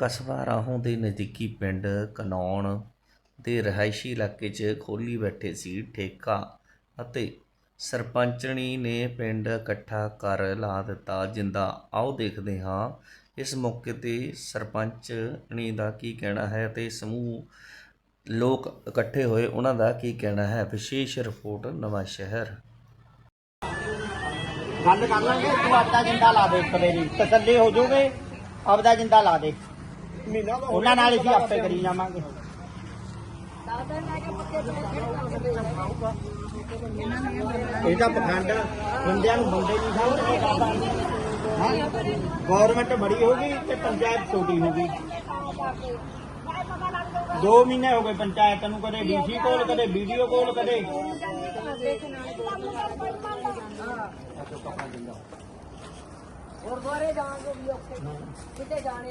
ਕਸਬਾ ਰਾਹੋਂ ਦੇ ਨਜ਼ਦੀਕੀ ਪਿੰਡ ਕਨੌਣ ਦੇ ਰਿਹਾਇਸ਼ੀ ਇਲਾਕੇ 'ਚ ਖੋਲ੍ਹੀ ਬੈਠੇ ਸੀ ਠੇਕਾ ਅਤੇ ਸਰਪੰਚਣੀ ਨੇ ਪਿੰਡ ਇਕੱਠਾ ਕਰ ਲਾ ਦਿੱਤਾ। ਜਿੰਦਾ ਆਓ ਦੇਖਦੇ ਹਾਂ ਇਸ ਮੌਕੇ ਤੇ ਸਰਪੰਚਣੀ ਦਾ ਕੀ ਕਹਿਣਾ ਹੈ ਤੇ ਸਮੂਹ ਲੋਕ ਇਕੱਠੇ ਹੋਏ ਉਹਨਾਂ ਦਾ ਕੀ ਕਹਿਣਾ ਹੈ? ਵਿਸ਼ੇਸ਼ ਰਿਪੋਰਟ ਨਵਾਂ ਸ਼ਹਿਰ। ਗੱਲ ਕਰ ਲਾਂਗੇ ਤੂੰ ਆਪਦਾ ਜਿੰਦਾ ਲਾ ਦੇ ਇੱਕ ਵਾਰੀ। ਤਸੱਲੀ ਹੋ ਜਾਊਗੇ ਆਪਦਾ ਜਿੰਦਾ ਲਾ ਦੇ। ਉਹਨਾਂ ਨਾਲ ਅਸੀਂ ਆਪੇ ਕਰੀ ਜਾਵਾਂਗੇ। ਇਹਦਾ ਪਖੰਡ ਬੰਦਿਆਂ ਨੂੰ ਬੰਦੇ ਨਹੀਂ ਸਮਝਦੇ। ਗਵਰਨਮੈਂਟ ਬੜੀ ਹੋ ਗਈ ਤੇ ਪੰਚਾਇਤ ਛੋਟੀ ਹੋ ਗਈ ਦੋ ਮਹੀਨੇ ਹੋ ਗਏ ਪੰਚਾਇਤ ਨੂੰ ਕਦੇ ਡੀਸੀ ਕੋਲ ਕਦੇ ਵੀਡੀਓ ਕੋਲ ਕਦੇ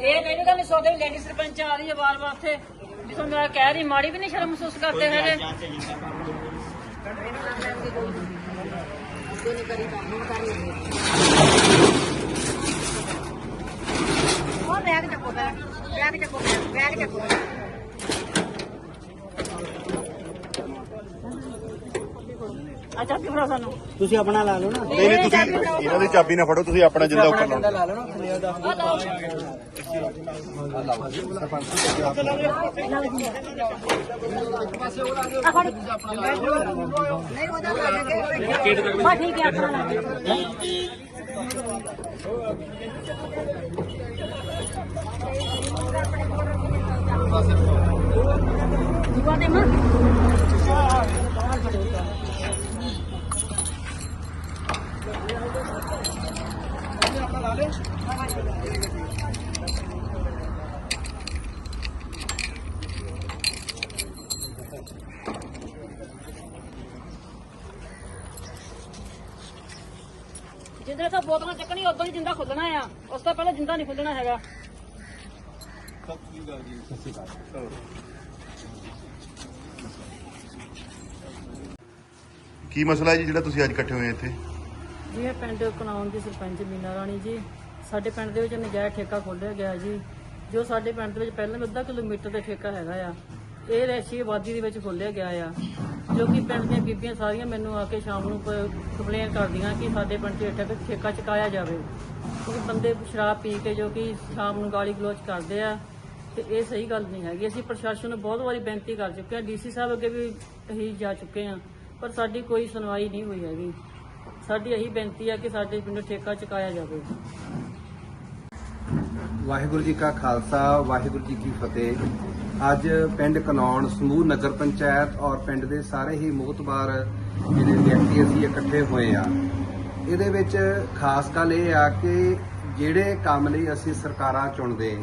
ਇਹ ਕਹਿੰਦੇ ਤਾਂ ਸੋਦੇ ਲੇਡੀ ਸਰਪੰਚ ਆ ਰਹੀ ਹੈ ਵਾਰ-ਵਾਰ ਇੱਥੇ ਜਿਸੋਂ ਮੈਂ ਕਹਿ ਰਹੀ ਮਾੜੀ ਵੀ ਨਹੀਂ ਸ਼ਰਮ ਮਹਿਸੂਸ ਕਰਦੇ ਹੈਗੇ। ਉਹ ਕੀ ਫੜਾ ਸਾਨੂੰ। ਤੁਸੀਂ ਆਪਣਾ ਲਾ ਲਓ ਨਾ। ਨਹੀਂ ਨਹੀਂ ਤੁਸੀਂ ਇਹਨਾਂ ਦੀ ਚਾਬੀ ਨਾ ਫੜੋ ਤੁਸੀਂ ਆਪਣਾ ਜਿੰਦਾ ਉੱਪਰ ਲਾਓ। ਲਾ ਲਓ ਨਾ ਥੱਲੇ ਉਹਦਾ। ਨਹੀਂ ਉਹਦਾ ਲਾ ਦੇਗੇ ਹਾਂ ਠੀਕ ਹੈ ਆਪਣਾ ਲਾ ਦਿਓ। ਦੁਆ ਦੇ ਮਾਂ। ਜਿੰਦੇ ਤੋਂ ਬੋਤਲਾਂ ਚੱਕਣੀ ਉਦੋਂ ਹੀ ਜਿੰਦਾ ਖੁੱਲਣਾ ਆ। ਉਸ ਤੋਂ ਪਹਿਲਾਂ ਜਿੰਦਾ ਨਹੀਂ ਖੁੱਲਣਾ ਹੈਗਾ। ਸਤਿ ਸ਼੍ਰੀ ਅਕਾਲ ਕੀ ਮਸਲਾ ਹੈ ਜੀ ਜਿਹੜਾ ਤੁਸੀਂ ਅੱਜ ਇਕੱਠੇ ਹੋਏ ਇੱਥੇ? ਜੀ, ਇਹ ਪਿੰਡ ਕਨਾਉਣ ਦੀ ਸਰਪੰਚ ਮੀਨਾ ਰਾਣੀ ਜੀ। ਸਾਡੇ ਪਿੰਡ ਦੇ ਵਿੱਚ ਨਜਾਇਜ਼ ਠੇਕਾ ਖੋਲ੍ਹਿਆ ਗਿਆ ਜੀ। ਜੋ ਸਾਡੇ ਪਿੰਡ ਦੇ ਵਿੱਚ ਪਹਿਲਾਂ ਵੀ ਅੱਧਾ ਕਿਲੋਮੀਟਰ ਦਾ ਠੇਕਾ ਹੈਗਾ ਆ, ਇਹ ਰੈਸ਼ੀ ਆਬਾਦੀ ਦੇ ਵਿੱਚ ਖੋਲ੍ਹਿਆ ਗਿਆ ਆ। ਜੋ ਕਿ ਪਿੰਡ ਦੀਆਂ ਬੀਬੀਆਂ ਸਾਰੀਆਂ ਮੈਨੂੰ ਆ ਕੇ ਸ਼ਾਮ ਨੂੰ ਕੰਪਲੇਨ ਕਰਦੀਆਂ ਕਿ ਸਾਡੇ ਪਿੰਡ 'ਚ ਠੇਕਾ ਠੇਕਾ ਚੁਕਾਇਆ ਜਾਵੇ। ਕਿਉਂਕਿ ਬੰਦੇ ਸ਼ਰਾਬ ਪੀ ਕੇ ਜੋ ਕਿ ਸ਼ਾਮ ਨੂੰ ਗਾਲੀ ਗਲੋਚ ਕਰਦੇ ਆ, ਤੇ ਇਹ ਸਹੀ ਗੱਲ ਨਹੀਂ ਹੈਗੀ। ਅਸੀਂ ਪ੍ਰਸ਼ਾਸਨ ਨੂੰ ਬਹੁਤ ਵਾਰੀ ਬੇਨਤੀ ਕਰ ਚੁੱਕੇ ਹਾਂ ਡੀਸੀ ਸਾਹਿਬ ਅੱਗੇ ਵੀ ਅਸੀਂ ਜਾ ਚੁੱਕੇ ਹਾਂ ਪਰ ਸਾਡੀ ਕੋਈ ਸੁਣਵਾਈ ਨਹੀਂ ਹੋਈ ਹੈਗੀ। ਸਾਡੀ ਇਹੀ ਬੇਨਤੀ ਹੈ ਕਿ ਸਾਡੇ ਪਿੰਡ ਠੇਕਾ ਚੁਕਾਇਆ ਜਾਵੇ। ਵਾਹਿਗੁਰੂ ਜੀ ਕਾ ਖਾਲਸਾ, ਵਾਹਿਗੁਰੂ ਜੀ ਕੀ ਫਤਿਹ। ਅੱਜ ਪਿੰਡ ਕਨੌਣ ਸਮੂਹ ਨਗਰ ਪੰਚਾਇਤ ਔਰ ਪਿੰਡ ਦੇ ਸਾਰੇ ਹੀ ਮੋਹਤਬਾਰ ਜਿਹੜੇ ਵਿਅਕਤੀ ਅਸੀਂ ਇਕੱਠੇ ਹੋਏ ਆ। ਇਹਦੇ ਵਿੱਚ ਖਾਸ ਗੱਲ ਇਹ ਆ ਕਿ ਜਿਹੜੇ ਕੰਮ ਲਈ ਅਸੀਂ ਸਰਕਾਰਾਂ ਚੁਣਦੇ,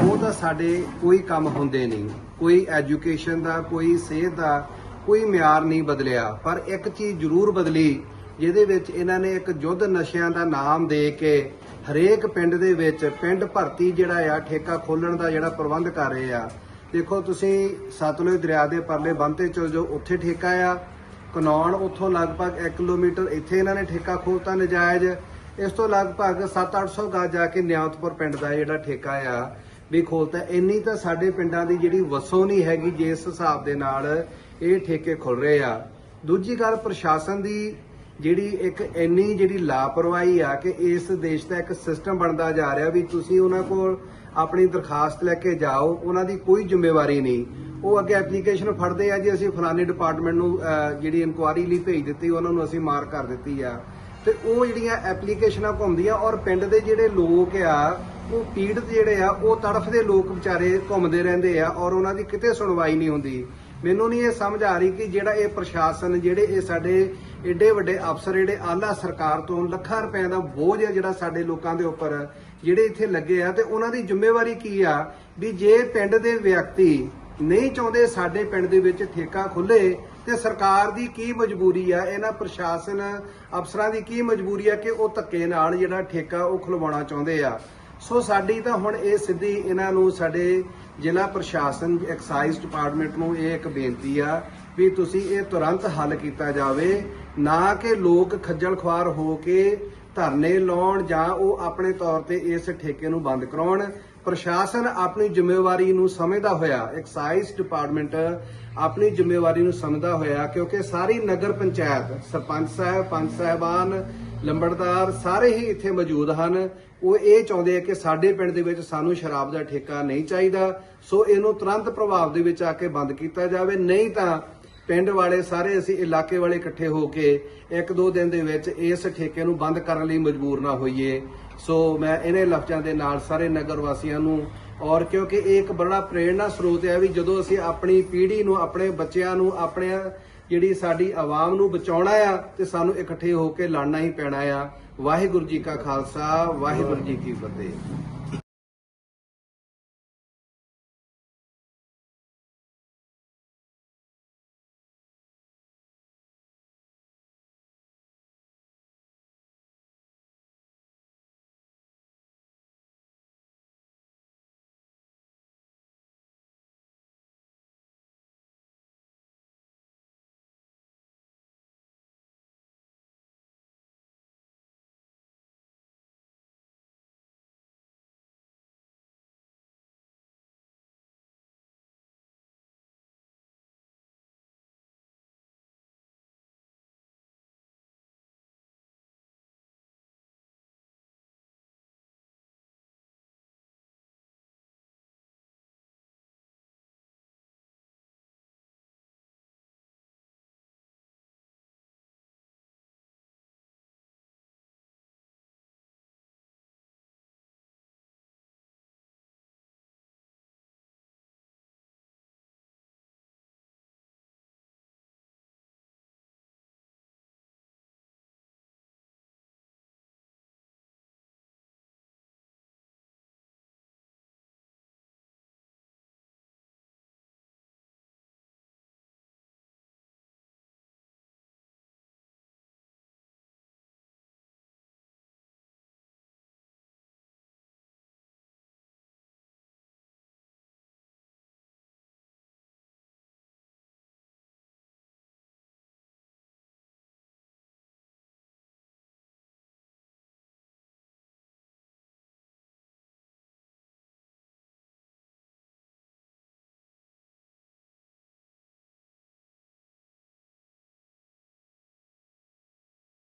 ਉਹ ਤਾਂ ਸਾਡੇ ਕੋਈ ਕੰਮ ਹੁੰਦੇ ਨਹੀਂ। ਕੋਈ ਐਜੂਕੇਸ਼ਨ ਦਾ, ਕੋਈ ਸਿਹਤ ਦਾ ਕੋਈ ਮਿਆਰ ਨਹੀਂ ਬਦਲਿਆ। ਪਰ ਇੱਕ ਚੀਜ਼ ਜ਼ਰੂਰ ਬਦਲੀ ਜਿਹਦੇ ਵਿੱਚ ਇਹਨਾਂ ਨੇ ਇੱਕ ਯੁੱਧ ਨਸ਼ਿਆਂ ਦਾ ਨਾਮ ਦੇ ਕੇ ਹਰੇਕ ਪਿੰਡ ਦੇ ਵਿੱਚ ਪਿੰਡ ਭਰਤੀ ਜਿਹੜਾ ਆ, ਠੇਕਾ ਖੋਲਣ ਦਾ ਜਿਹੜਾ ਪ੍ਰਬੰਧ ਕਰ ਰਹੇ ਆ। ਦੇਖੋ ਤੁਸੀਂ ਸਤਲੁਜ ਦਰਿਆ ਦੇ ਪਰਲੇ ਬੰਨ੍ਹ ਤੇ ਚਲ ਜਾਓ, ਉੱਥੇ ਠੇਕਾ ਆ। ਕਨੌਣ ਉੱਥੋਂ ਲਗਭਗ 1 ਕਿਲੋਮੀਟਰ ਇੱਥੇ ਇਹਨਾਂ ਨੇ ਠੇਕਾ ਖੋਲਤਾ ਨਜਾਇਜ਼। ਇਸ ਤੋਂ ਲਗਭਗ 7-800 ਗਾਜ ਜਾ ਕੇ ਨਿਆਉਤਪੁਰ ਪਿੰਡ ਦਾ ਜਿਹੜਾ ਠੇਕਾ ਆ, ਵੀ ਖੋਲਤਾ ਇੰਨੀ ਤਾਂ ਸਾਡੇ ਪਿੰਡਾਂ ਦੀ ਜਿਹੜੀ ਵਸੋਂ ਨਹੀਂ ਹੈਗੀ, ਜਿਸ ਹਿਸਾਬ ਦੇ ਨਾਲ ਇਹ ਠੇਕੇ ਖੁੱਲ ਰਹੇ ਆ। ਦੂਜੀ ਗੱਲ, ਪ੍ਰਸ਼ਾਸਨ ਦੀ ਜਿਹੜੀ ਇੱਕ ਇੰਨੀ ਜਿਹੜੀ ਲਾਪਰਵਾਹੀ ਆ ਕਿ ਇਸ ਦੇਸ਼ ਦਾ ਇੱਕ ਸਿਸਟਮ ਬਣਦਾ ਜਾ ਰਿਹਾ ਵੀ ਤੁਸੀਂ ਉਹਨਾਂ ਕੋਲ ਆਪਣੀ ਦਰਖਾਸਤ ਲੈ ਕੇ ਜਾਓ, ਉਹਨਾਂ ਦੀ ਕੋਈ ਜ਼ਿੰਮੇਵਾਰੀ ਨਹੀਂ। ਉਹ ਅੱਗੇ ਐਪਲੀਕੇਸ਼ਨ ਫੜਦੇ ਆ ਜੀ, ਅਸੀਂ ਫਲਾਣੇ ਡਿਪਾਰਟਮੈਂਟ ਨੂੰ ਜਿਹੜੀ ਇਨਕੁਆਰੀ ਲਈ ਭੇਜ ਦਿੱਤੀ, ਉਹਨਾਂ ਨੂੰ ਅਸੀਂ ਮਾਰ ਕਰ ਦਿੱਤੀ ਆ। ਤੇ ਉਹ ਜਿਹੜੀਆਂ ਐਪਲੀਕੇਸ਼ਨਾਂ ਘੁੰਮਦੀਆਂ ਔਰ ਪਿੰਡ ਦੇ ਜਿਹੜੇ ਲੋਕ ਆ, ਉਹ ਪੀੜਤ ਜਿਹੜੇ ਆ, ਉਹ ਤੜਫਦੇ ਲੋਕ ਵਿਚਾਰੇ ਘੁੰਮਦੇ ਰਹਿੰਦੇ ਆ ਔਰ ਉਹਨਾਂ ਦੀ ਕਿਤੇ ਸੁਣਵਾਈ ਨਹੀਂ ਹੁੰਦੀ। ਮੈਨੂੰ ਨਹੀਂ ਇਹ ਸਮਝ ਆ ਰਹੀ ਕਿ ਜਿਹੜਾ ਇਹ ਪ੍ਰਸ਼ਾਸਨ, ਜਿਹੜੇ ਇਹ ਸਾਡੇ ਏਡੇ ਵੱਡੇ ਅਫਸਰ, ਜਿਹੜੇ ਆਲਾ ਸਰਕਾਰ ਤੋਂ ਲੱਖਾਂ ਰੁਪਏ ਦਾ ਬੋਝ ਹੈ ਜਿਹੜਾ ਸਾਡੇ ਲੋਕਾਂ ਦੇ ਉੱਪਰ, ਜਿਹੜੇ ਇੱਥੇ ਲੱਗੇ ਆ ਤੇ ਉਹਨਾਂ ਦੀ ਜ਼ਿੰਮੇਵਾਰੀ ਕੀ ਆ? ਵੀ ਜੇ ਪਿੰਡ ਦੇ ਵਿਅਕਤੀ ਨਹੀਂ ਚਾਹੁੰਦੇ ਸਾਡੇ ਪਿੰਡ ਦੇ ਵਿੱਚ ਠੇਕਾ ਖੁੱਲੇ ਤੇ ਸਰਕਾਰ ਦੀ ਕੀ ਮਜਬੂਰੀ ਆ? ਇਹਨਾਂ ਪ੍ਰਸ਼ਾਸਨ ਅਫਸਰਾਂ ਦੀ ਕੀ ਮਜਬੂਰੀ ਆ ਕਿ ਉਹ ਧੱਕੇ ਨਾਲ ਜਿਹੜਾ ਠੇਕਾ ਉਹ ਖੁਲਵਾਉਣਾ ਚਾਹੁੰਦੇ ਆ? ਸੋ ਸਾਡੀ ਤਾਂ ਹੁਣ ਇਹ ਸਿੱਧੀ ਇਹਨਾਂ ਨੂੰ ਸਾਡੇ ਜ਼ਿਲ੍ਹਾ ਪ੍ਰਸ਼ਾਸਨ ਐਕਸਾਈਜ਼ ਡਿਪਾਰਟਮੈਂਟ ਨੂੰ ਇਹ ਇੱਕ ਬੇਨਤੀ ਆ ਵੀ ਤੁਸੀਂ ਇਹ ਤੁਰੰਤ ਹੱਲ ਕੀਤਾ ਜਾਵੇ, ਨਾ ਕਿ ਲੋਕ ਖੱਜਲ ਖੁਆਰ ਹੋ ਕੇ ਧਰਨੇ ਲਾਉਣ ਜਾਂ ਉਹ ਆਪਣੇ ਤੌਰ ਤੇ ਇਸ ਠੇਕੇ ਨੂੰ ਬੰਦ ਕਰਾਉਣ। ਪ੍ਰਸ਼ਾਸਨ ਆਪਣੀ ਜ਼ਿੰਮੇਵਾਰੀ ਨੂੰ ਸਮਝਦਾ ਹੋਇਆ, ਐਕਸਾਈਜ਼ ਡਿਪਾਰਟਮੈਂਟ ਆਪਣੀ ਜ਼ਿੰਮੇਵਾਰੀ ਨੂੰ ਸਮਝਦਾ ਹੋਇਆ ਕਿਉਂਕਿ ਸਾਰੀ ਨਗਰ ਪੰਚਾਇਤ, ਸਰਪੰਚ ਸਾਹਿਬ, ਪੰਚ ਸਾਹਿਬਾਨ ਲੰਬੜਦਾਰ ਸਾਰੇ ਹੀ ਇੱਥੇ ਮੌਜੂਦ ਹਨ। ਉਹ ਇਹ ਚਾਹੁੰਦੇ ਆ ਕਿ ਸਾਡੇ ਪਿੰਡ ਦੇ ਵਿੱਚ ਸਾਨੂੰ ਸ਼ਰਾਬ ਦਾ ਠੇਕਾ ਨਹੀਂ ਚਾਹੀਦਾ। ਸੋ ਇਹਨੂੰ ਤੁਰੰਤ ਪ੍ਰਭਾਵ ਦੇ ਵਿੱਚ ਆ ਕੇ ਬੰਦ ਕੀਤਾ ਜਾਵੇ। ਨਹੀਂ ਤਾਂ ਪਿੰਡ ਵਾਲੇ ਸਾਰੇ ਅਸੀਂ ਇਲਾਕੇ ਵਾਲੇ ਇਕੱਠੇ ਹੋ ਕੇ ਇੱਕ ਦੋ ਦਿਨ ਦੇ ਵਿੱਚ ਇਸ ਠੇਕੇ ਨੂੰ ਬੰਦ ਕਰਨ ਲਈ ਮਜਬੂਰ ਨਾ ਹੋਈਏ। ਸੋ ਮੈਂ ਇਹਨੇ ਲਫ਼ਜ਼ਾਂ ਦੇ ਨਾਲ ਸਾਰੇ ਨਗਰ ਵਾਸੀਆਂ ਨੂੰ ਔਰ ਕਿਉਂਕਿ ਇਹ ਇੱਕ ਬੜਾ ਪ੍ਰੇਰਣਾ ਸਰੋਤ ਹੈ ਵੀ ਜਦੋਂ ਅਸੀਂ ਆਪਣੀ ਪੀੜ੍ਹੀ ਨੂੰ, ਆਪਣੇ ਬੱਚਿਆਂ ਨੂੰ, ਆਪਣੇ ਜਿਹੜੀ ਸਾਡੀ ਆਵਾਮ ਨੂੰ ਬਚਾਉਣਾ ਆ ਤੇ ਸਾਨੂੰ ਇਕੱਠੇ ਹੋ ਕੇ ਲੜਨਾ ਹੀ ਪੈਣਾ ਆ। ਵਾਹਿਗੁਰੂ ਜੀ ਕਾ ਖਾਲਸਾ, ਵਾਹਿਗੁਰੂ ਜੀ ਕੀ ਫਤਿਹ।